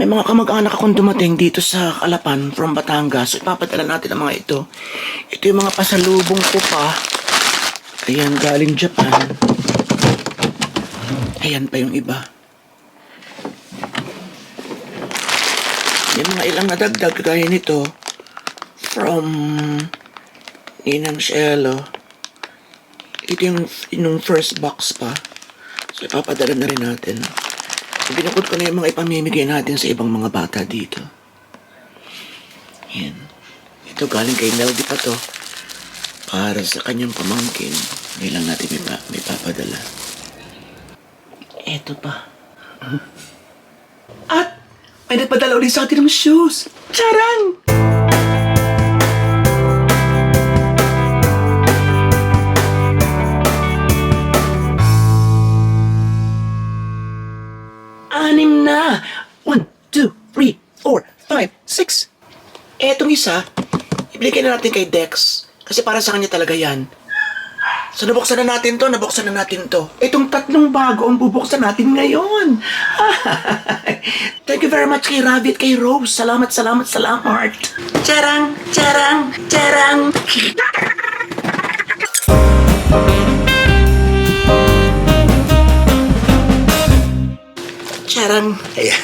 may mga kamag-anak akong dumating dito sa Kalapan from Batangas. So, ipapadala natin ang mga ito. Ito yung mga pasalubong ko pa. Ayan, galing Japan. Ayan pa yung iba. May mga ilang nadagdag kagaya nito from Ninang Shelo. Ito yung, yung first box pa. So, ipapadala na rin natin. Binukod ko na yung mga ipamimigay natin sa ibang mga bata dito. Yan. Ito galing kay Melody pa to. Para sa kanyang pamangkin. Ngayon lang natin may, pa- may papadala. Eto pa. At may nagpadala ulit sa atin ng shoes. Charang! Anim isa, ibigay na natin kay Dex. Kasi para sa kanya talaga yan. So nabuksan na natin to, nabuksan na natin to. Itong tatlong bago ang bubuksan natin ngayon. Thank you very much kay Rabbit, kay Rose. Salamat, salamat, salamat. Charang, charang, charang. Charang. Ayan.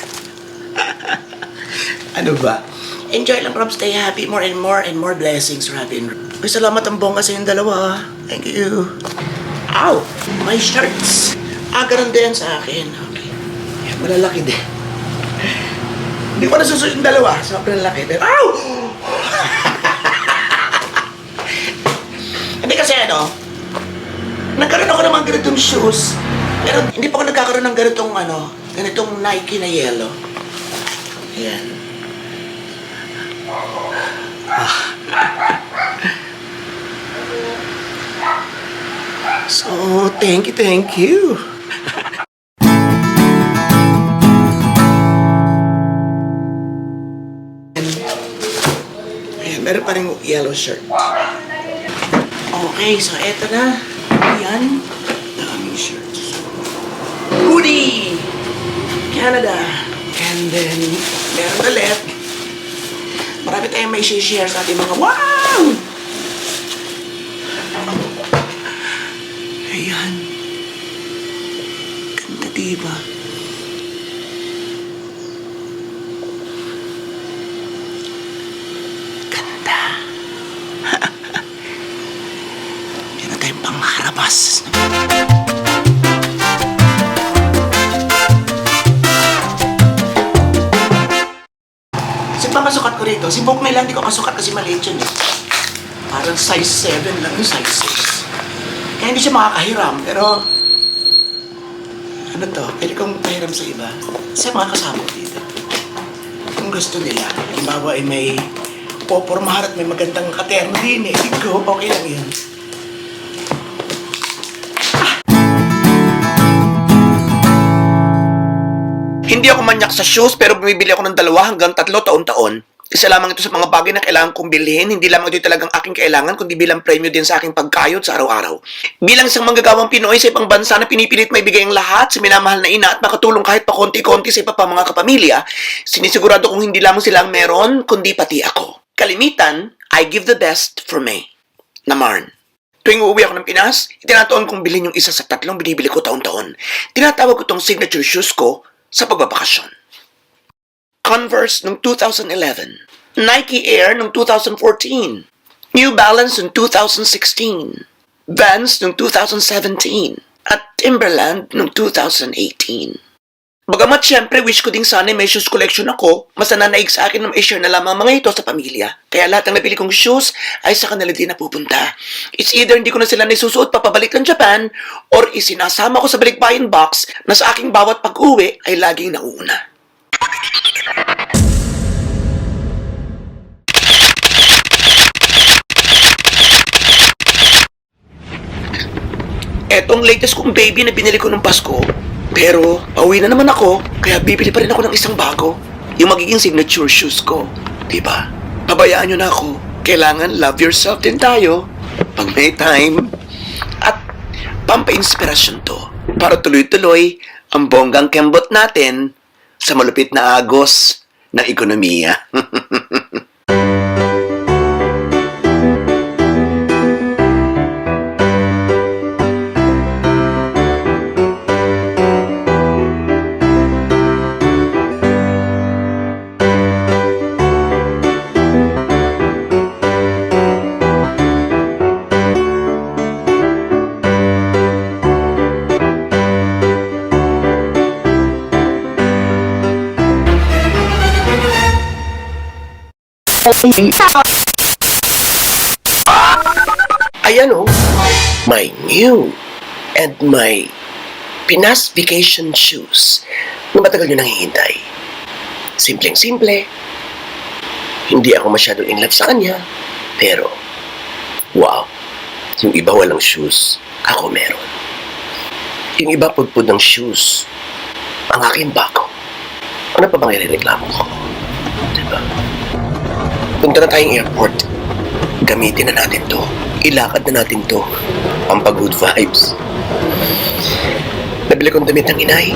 ano ba? Enjoy lang, Rob. Stay happy. More and more and more blessings, Robin. Uy, salamat ang bongga sa inyong dalawa. Thank you. Ow! My shirts. Ah, ganun din sa akin. Okay. Malalaki din. Hindi ko nasusunod yung dalawa. Sobrang laki. Pero, ow! Hindi kasi ano, nagkaroon ako ng ganitong shoes. Pero hindi pa ako nagkakaroon ng ganitong ano, ganitong Nike na yellow. Ayan. Ah. So, thank you, thank you. Ayan, meron pa rin yellow shirt. Okay, so eto na. Ayan. Daming shirts. Hoodie! Canada. And then, meron ulit. Marami tayong may share sa ating mga wow! Ayan. Ganda diba? Ganda. Meron tayong pangharabas. Rito. Si Bok may lang di ko kasukat kasi maliit yun eh. Parang size 7 lang yung size 6. Kaya hindi siya makakahiram. Pero, ano to, pwede kong pahiram sa iba. Sa mga kasama dito. Kung gusto nila, halimbawa ay may popormahan at may magandang katerno din eh. Go, okay lang yun. Hindi ako manyak sa shoes pero bumibili ako ng dalawa hanggang tatlo taon-taon. Isa lamang ito sa mga bagay na kailangan kong bilhin. Hindi lamang ito talagang aking kailangan, kundi bilang premyo din sa aking pagkayod sa araw-araw. Bilang isang manggagawang Pinoy sa ibang bansa na pinipilit maibigay ang lahat sa minamahal na ina at makatulong kahit pa konti-konti sa iba pa mga kapamilya, sinisigurado kong hindi lamang sila ang meron, kundi pati ako. Kalimitan, I give the best for me. Namarn. Tuwing uuwi ako ng Pinas, itinataon kong bilhin yung isa sa tatlong binibili ko taon-taon. Tinatawag ko tong signature shoes ko sa pagbabakasyon. Converse noong 2011, Nike Air noong 2014, New Balance noong 2016, Vans noong 2017, at Timberland noong 2018. Bagamat syempre wish ko ding sana may shoes collection ako, mas nananaig sa akin na ma-share na lamang mga ito sa pamilya. Kaya lahat ng napili kong shoes ay sa kanila din napupunta. It's either hindi ko na sila nasusuot papabalik ng Japan or isinasama ko sa balikbayan box na sa aking bawat pag-uwi ay laging nauuna. Etong latest kong baby na binili ko ng Pasko. Pero, pauwi na naman ako, kaya bibili pa rin ako ng isang bago. Yung magiging signature shoes ko. Diba? Pabayaan nyo na ako. Kailangan love yourself din tayo. Pag may time. At pampa-inspirasyon to. Para tuloy-tuloy ang bonggang kembot natin sa malupit na agos ng ekonomiya. Ayan o, my new and my Pinas vacation shoes na matagal nyo nang hihintay. Simpleng-simple. Hindi ako masyadong in love sa kanya, pero wow, yung iba walang shoes, ako meron. Yung iba pudpud ng shoes, ang akin bago. Ano pa bang irereklamo ko? Diba? Punta na tayong airport. Gamitin na natin to. Ilakad na natin to. Ang pag-good vibes. Nabili kong damit ng inay.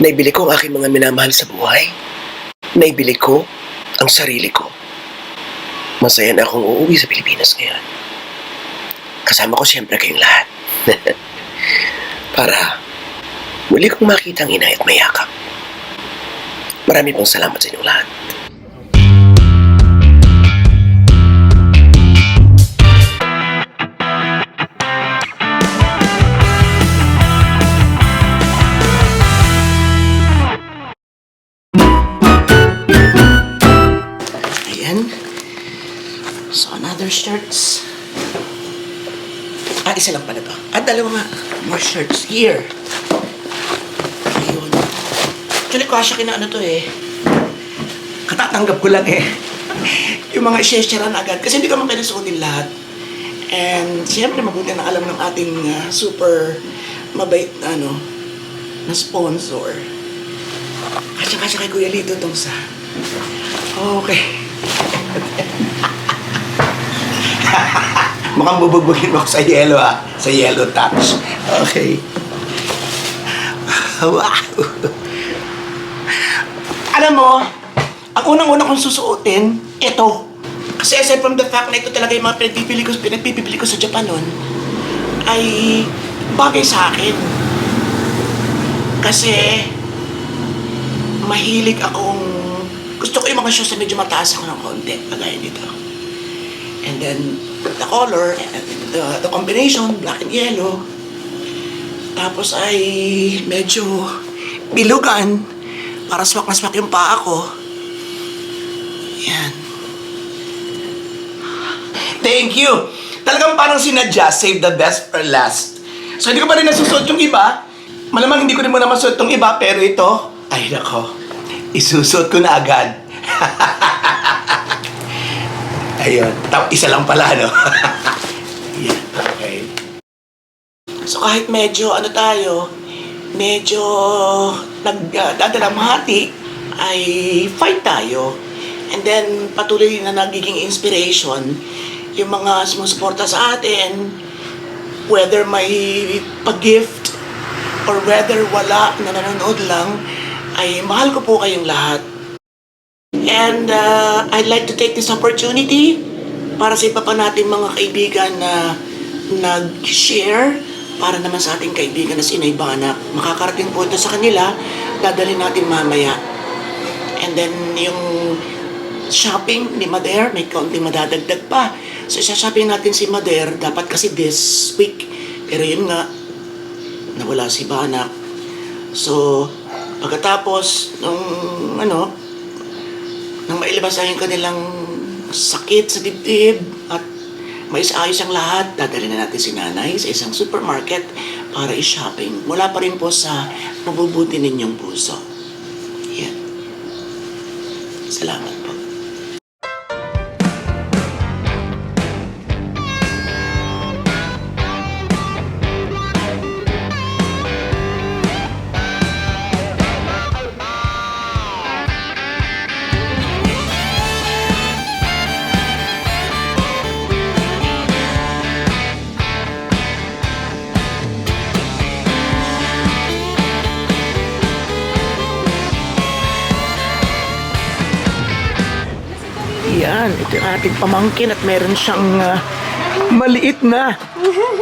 Naibili ko ang aking mga minamahal sa buhay. Naibili ko ang sarili ko. Masaya na akong uuwi sa Pilipinas ngayon. Kasama ko siyempre kayong lahat. Para muli kong makita ang inay at mayakap. Marami pong salamat sa inyong lahat. Isa lang pala to. At dalawa nga. More shirts here. Ayun. Actually, kasha kina ano to eh. Katatanggap ko lang eh. Yung mga share agad. Kasi hindi ko man pinasuotin lahat. And siyempre, mabuti na alam ng ating ah, super mabait ano, na sponsor. Kasya-kasya kay Kuya Lito tong sa Okay. Mukhang bubugbugin mo ako sa yellow ah. Sa yellow touch. Okay. Wow. Alam mo, ang unang-una kong susuotin, ito. Kasi aside from the fact na ito talaga yung mga pinagpipili ko, pinagpipili ko sa Japan nun, ay bagay sa akin. Kasi, mahilig akong gusto ko yung mga shoes na medyo mataas ako ng konti, kagaya dito. And then, the color, and the, the combination, black and yellow. Tapos ay medyo bilugan para swak na swak yung paa ko. Yan. Thank you! Talagang parang sinadya, save the best for last. So hindi ko pa rin nasusuot yung iba. Malamang hindi ko rin muna masuot yung iba, pero ito, ay nako, isusuot ko na agad. Ayun, tap, isa lang pala, no? Yan, okay. So kahit medyo, ano tayo, medyo nagdadalamhati, ay fight tayo. And then, patuloy na nagiging inspiration yung mga sumusuporta sa atin, whether may pag-gift or whether wala na nanonood lang, ay mahal ko po kayong lahat. And uh, I'd like to take this opportunity para sa iba pa nating mga kaibigan na nag-share para naman sa ating kaibigan na si Inay Banak. Makakarating po ito sa kanila, dadalhin natin mamaya. And then yung shopping ni Mader, may kaunting madadagdag pa. So, shopping natin si Mader, dapat kasi this week. Pero yun nga, nawala si Banak. So, pagkatapos, nung ano, nang mailabas na yung kanilang sakit sa dibdib at mais ayos ang lahat, dadalhin na natin si nanay sa isang supermarket para i-shopping. Mula pa rin po sa mabubuti ninyong puso. Yan. Salamat po. Ating pamangkin at meron siyang ah, maliit na.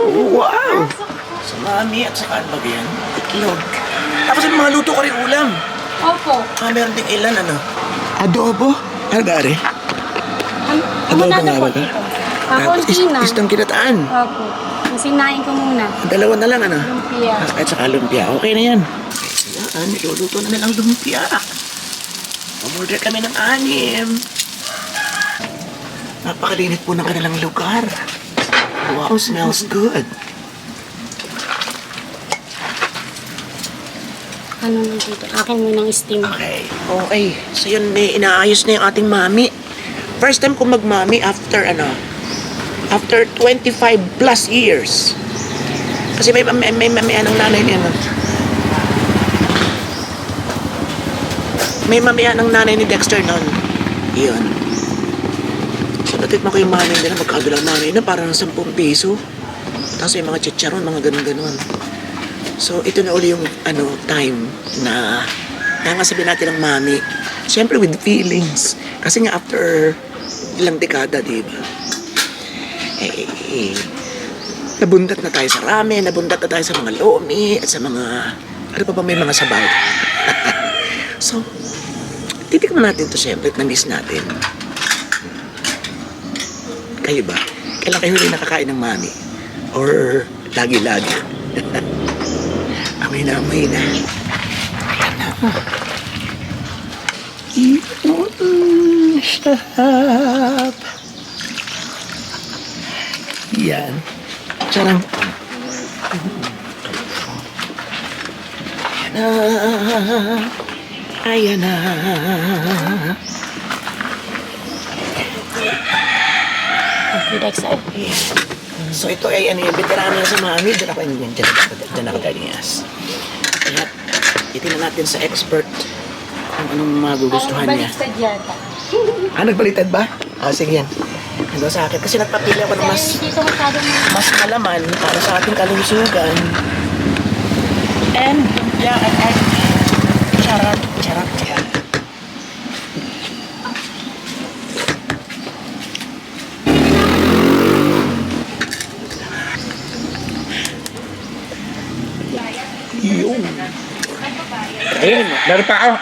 Wow! Sa mami at saka ano ba yan? Itlog. Tapos yung mga luto ko rin ulam. Opo. Ah, meron ding ilan ano? Adobo? Ano? Ano Adobo muna nga na po ba ka? dito? Tapos Kakunti is- na. istang kinataan. Opo. Masinain ko muna. Dalawa na lang ano? Lumpia. Ah, At saka lumpia. Okay na yan. Yan, niluluto na nilang lumpia. Umorder kami ng anim. Napakalinit po ng kanilang lugar. Wow, smells good. Ano na dito? Akin munang steam. Okay. Okay. So yun, may inaayos na yung ating mami. First time ko magmami after ano, after 25 plus years. Kasi may may may, may, may anong nanay niya no? May mamihan ng nanay ni Dexter noon. Yun. Natikman ko yung manay nila, magkado lang manay na parang 10 piso. Tapos may mga chicharon, mga ganun-ganun. So, ito na uli yung ano, time na nangasabi natin ng mami. Siyempre with feelings. Kasi nga after ilang dekada, di ba? Eh, eh, nabundat na tayo sa ramen, nabundat na tayo sa mga lomi, at sa mga, ano pa ba may mga sabaw. so, titikman natin to siyempre at na-miss natin. Kayo ba? Kailan kayo huli nakakain ng mami? Or lagi-lagi? Amoy na, amoy na. Ayan na. Mm, Sarap. Yan. Sarang. Ayan na. Ayan na. Dexter. So ito ay ano yung veterano sa mami. Diyan ako yun. Diyan ako, diyan ako galingas. Kaya titignan natin sa expert kung anong magugustuhan niya. Ah, nagbalitad ba? Ah, sige yan. Ito sa akin. Kasi nagpapili ako ng mas, mas malaman para sa ating kalusugan. And, yeah, and, and, charot, charot, charot. Yun. Ayun, meron pa ako.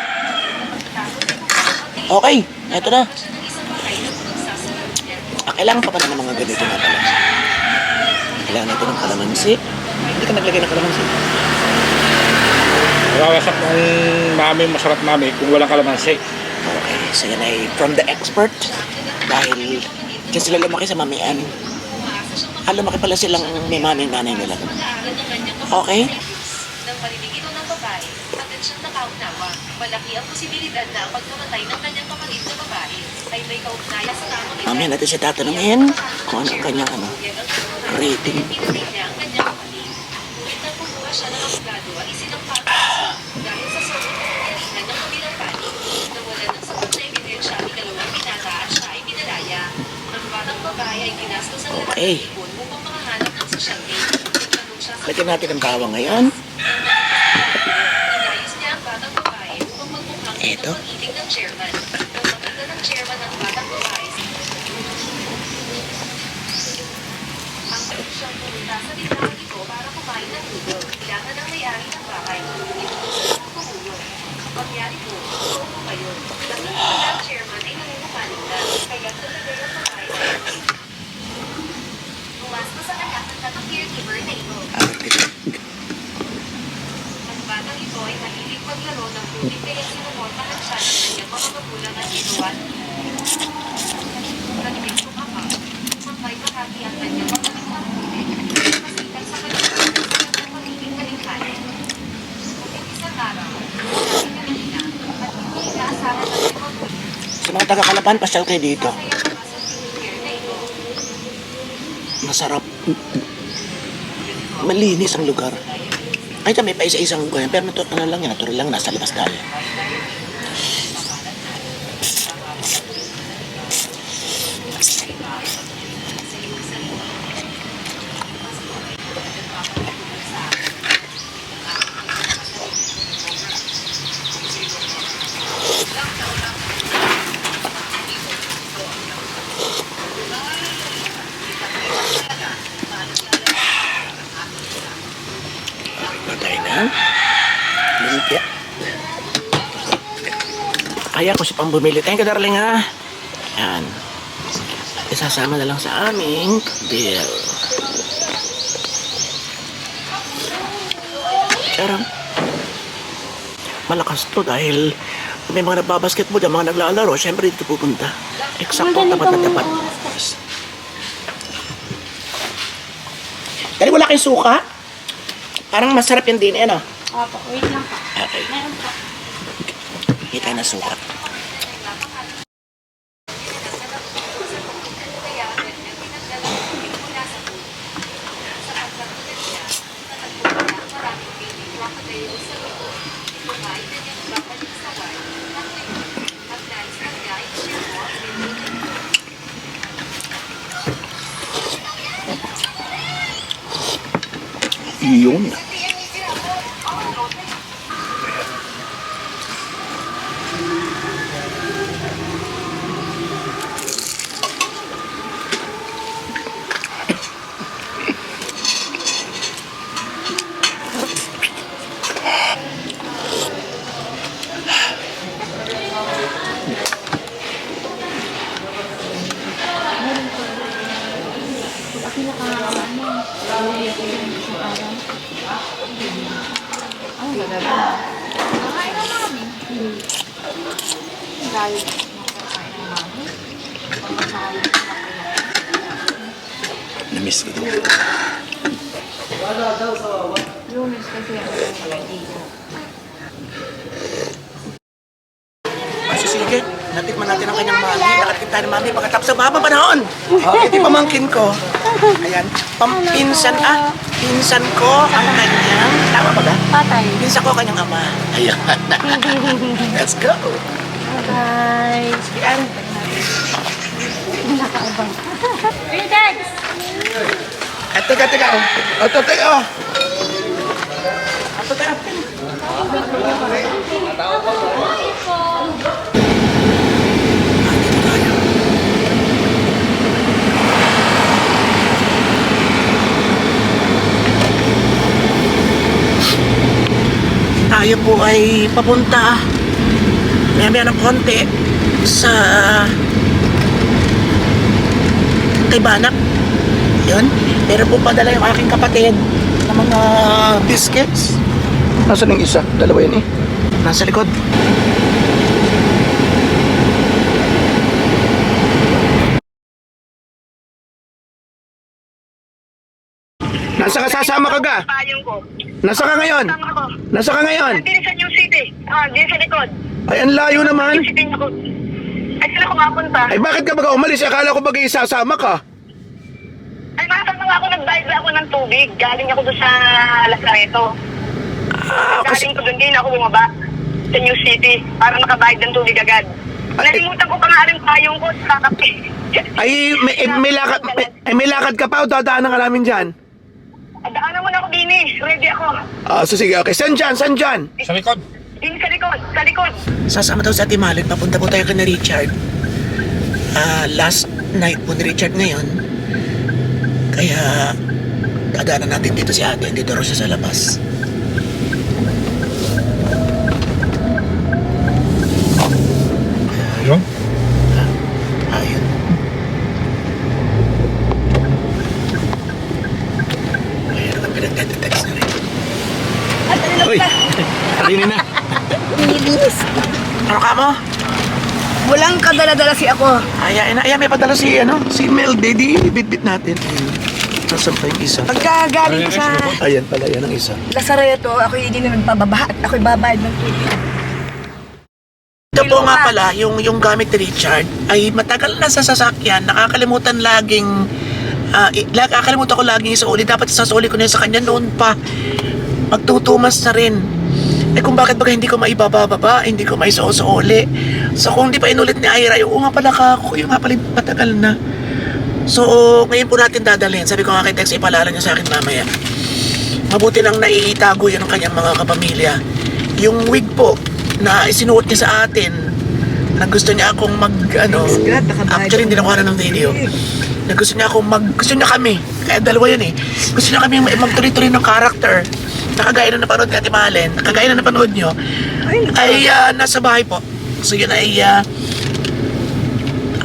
Okay, eto na. Ah, kailangan pa ba ng mga ganito na pala? Kailangan natin ng kalamansi. Hindi ka naglagay ng kalamansi. Mawawasak ng mami, masarap mami kung walang kalamansi. Okay, so yan ay from the expert. Dahil dyan sila lumaki sa mamian. Ah, lumaki pala silang may mami nanay nila. Okay? Ng paniligito ng babae, agad siyang nakaunawa. Malaki ang posibilidad na ang pagkamatay ng kanyang kapatid na babae ay may kaugnayan sa tamang Mamaya natin siya tatanungin kung ano ang kanyang ano, rating. Pinatay niya ang kanyang kapatid. Ngunit nang kumuha siya ng abogado ay isinampan dahil sa sobrang kapangyarihan ng kabilang panig. Nawalan ng sapat na ebidensya ang ikalawang binata at siya ay pinalaya. Ang batang babae ay ginastos ang lahat Okay. ng ipon upang makahanap ng social aid. Lagyan natin ang bawang ngayon. Inayos niya ang batang babae upang magmukhang Eto. ng pag-ibig ng chairman. Nang makita ng chairman ang batang babae, ang siyang pumunta sa tindahan ito para kumain ng lulo. Kailangan ng may-ari ng bahay. Tumulong. Ang pangyari po, totoo pa yun. Nakita na ang chairman ay nangungupanig na. Kaya talaga yung babae sa Bumas pa sa kanya ang tatang caregiver na ito. Ah, Ang batang ito ay mahilig maglaro ng tubig kaya sinumontahan siya ng kanyang mga magulang at inuwan. Narinig ko ama, sabay bahagi ang kanyang mga ng tubig. Masikat sa kanyang ng pagiging kalinhanin. Ngunit isang araw, sabi niya kanina, at hindi inaasahan ng kanyang magulang, Sa mga taga-Kalapan, pasyal kayo dito. Masarap. Malinis ang lugar. Ay, kami pa isa-isang ganyan. Pero ano lang yan, natural lang, nasa labas tayo. Pang bumili. Thank you, darling, ha? Yan. Isasama na lang sa aming bill. Pero, malakas to dahil may mga nagbabasketball dyan, mga naglalaro, syempre dito pupunta. Eksakto, tapat na tapat. Dali, wala kayong suka? Parang masarap yung din, ano? Opo, wait lang po. Okay. Meron po. Kita na suka. Yun. Namiss ko to. Kasi sige, natikman natin ang kanyang mami. Nakatikita ni mami pagkatapos sa baba panahon. Okay, di pamangkin ko. Ayan, pampinsan ah. Pinsan ko ang kanyang, tama ba ba? Patay. Pinsan ko ang kanyang ama. Ayan. Let's go. Bye. Ayan. Nakaabang. Hey, Dad! At teka, teka. Oh. Oh, to, teka. Oh. Ato, teka. Tayo po ay papunta maya ng konti sa kay Banap. Yun. Pero po padala yung aking kapatid ng mga biscuits. Nasaan yung isa? Dalawa yun eh. Nasa likod. Nasa ka sasama ka ga? Nasa ka ngayon? Nasa ka ngayon? Nandito sa New City. Ah, dito sa likod. Ay, ang layo naman. Ay, sila ko mapunta. Ay, bakit ka baga umalis? Akala ko bagay isasama ka. Ay, makasama nga ako, nagbayad ako ng tubig. Galing ako doon sa Lazareto. Ah, kasi... Galing ko doon din ako bumaba sa New City para makabayad ng tubig agad. Ay, Nalimutan ko pa nga rin payong ko sa kape. Ay, may, eh, may lakad, may, ay, may lakad ka pa o dadaanan ka namin dyan? Daanan mo na ako din eh. Ready ako. Ah, so sige, okay. San dyan? San dyan? Sa likod. Din sa likod. Sa likod. Sasama daw sa Timalig. Papunta po tayo kay Richard. Ah, last night po ni Richard ngayon. Kaya dadaanan natin dito si ate. Dito raw siya sa labas. Kadala-dala si ako. Ayan, ayan, may padala si, ano, si Mel. Di, bit-bit natin. Pa yung isa? Pagkagaling ko sa Ayan pala, yan ang isa. Lazareto, ako hindi na nagbababaha at ako'y babayad ng tubig. Ito po nga pala, yung, yung gamit ni Richard ay matagal na sa sasakyan. Nakakalimutan laging, ah, i- lag, nakakalimutan ko laging isauli. Dapat isasuli ko na sa kanya noon pa. Magtutumas na rin. Eh kung bakit baga hindi ko maibababa, hindi ko maisuuli. So kung di pa inulit ni Ira, yung nga pala ka yung nga pala matagal na. So ngayon po natin dadalhin. Sabi ko nga kay Tex, ipalala niya sa akin mamaya. Mabuti lang naiitago yun ng kanyang mga kapamilya. Yung wig po na isinuot niya sa atin na gusto niya akong mag ano actually hindi nakuha na ng video na gusto niya akong mag gusto niya kami kaya dalawa yun eh gusto niya kami magtuloy-tuloy ng character na kagaya na napanood ni Ate Malen kagaya na napanood nyo ay ah, nasa bahay po So yun ay, ah,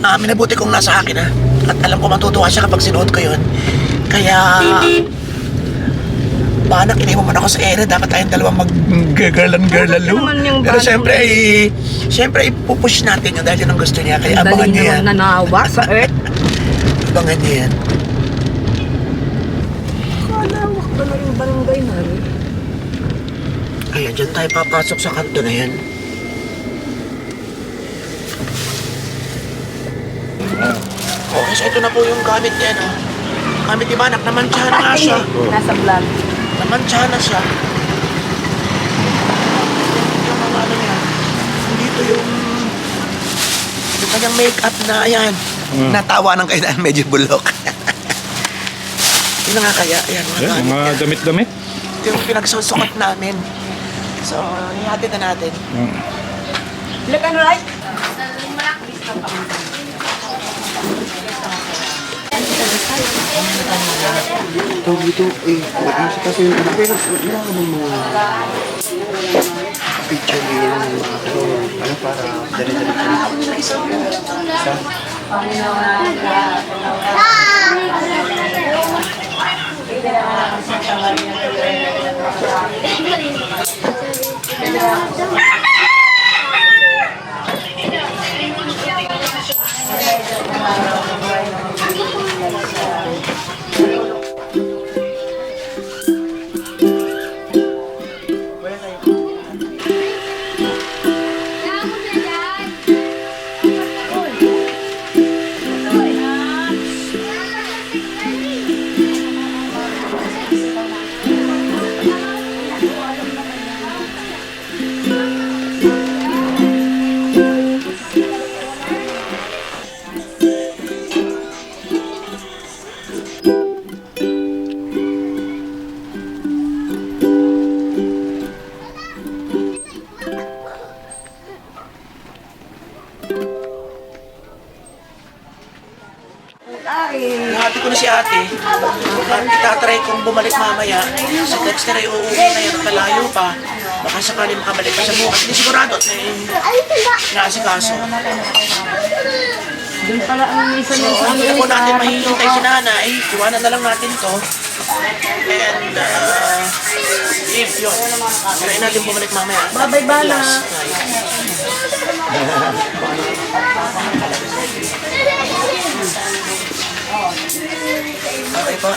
ah, minabuti kong nasa akin ha. At alam ko matutuwa siya kapag sinuot ko yun. Kaya, Banak, iniwan mo na ako sa ere. Dapat tayong dalawang mag-girlan-girlan naman yung Pero banak syempre, ay, syempre, ipupush natin yun dahil yun ang gusto niya. Kaya abangan Dali niyo yan. naman nanawa sa earth. Abangan niyo yan. Malawak ba na yung barangay namin? Ayan, dyan tayo papasok sa kanto na yan. Okay, so ito na po yung gamit niya, no? Gamit ni Banak, namantsahan na nga siya. Nasa vlog. Namantsahan na siya. Yung mga ano niya, dito yung yung kanyang make-up na, ayan, Mm. natawa ng kainan, medyo bulok. Yun na nga kaya, ayan, mga Yan, gamit mga damit-damit. Ito yung pinagsusukat namin. So, ihatid na natin. Mm. Look and right. Tawag dito, eh, nag-aasik kasi yung anak. Pero wala ka bang mga picture niya ng mga ano, ano para dali-dali ko. Nahati Sa Dexter ay uuwi na yun at malayo pa. Baka sakali makabalik pa sa bukas. Hindi sigurado at may naasikaso. Doon pala ang isa So, ng hindi na po natin mahihintay si nanay. Iwanan na lang natin to. And, uh, if yun. Try natin bumalik mamaya. Babay bala. Okay po.